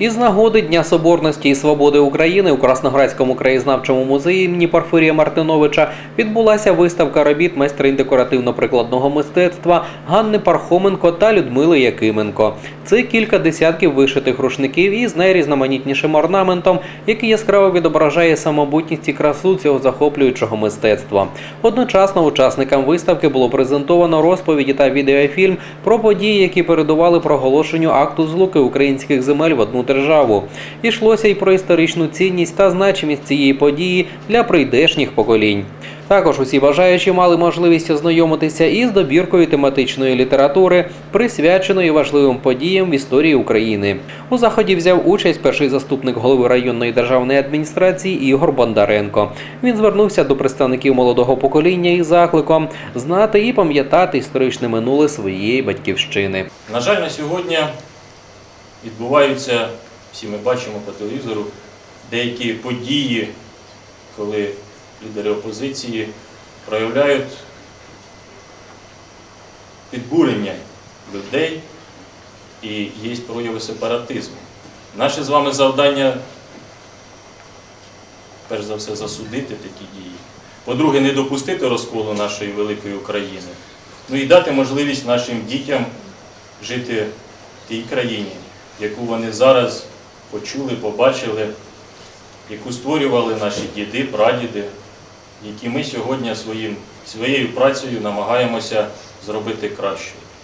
Із нагоди Дня Соборності і Свободи України у Красноградському краєзнавчому музеї імені Парфирія Мартиновича відбулася виставка робіт майстринь декоративно-прикладного мистецтва Ганни Пархоменко та Людмили Якименко. Це кілька десятків вишитих рушників із найрізноманітнішим орнаментом, який яскраво відображає самобутність і красу цього захоплюючого мистецтва. Одночасно учасникам виставки було презентовано розповіді та відеофільм про події, які передували проголошенню акту злуки українських земель в одну державу. Ішлося й про історичну цінність та значимість цієї події для прийдешніх поколінь. Також усі бажаючі мали можливість ознайомитися із добіркою тематичної літератури, присвяченої важливим подіям в історії України. У заході взяв участь перший заступник голови районної державної адміністрації Ігор Бондаренко. Він звернувся до представників молодого покоління із закликом знати і пам'ятати історичне минуле своєї батьківщини. На жаль, на сьогодні відбуваються, всі ми бачимо по телевізору, деякі події, коли лідери опозиції проявляють підбурення людей і є прояви сепаратизму. Наше з вами завдання, перш за все, засудити такі дії. По-друге, не допустити розколу нашої великої України. Ну і дати можливість нашим дітям жити в тій країні, яку вони зараз почули, побачили, яку створювали наші діди, прадіди, які ми сьогодні своїм, своєю працею намагаємося зробити кращою.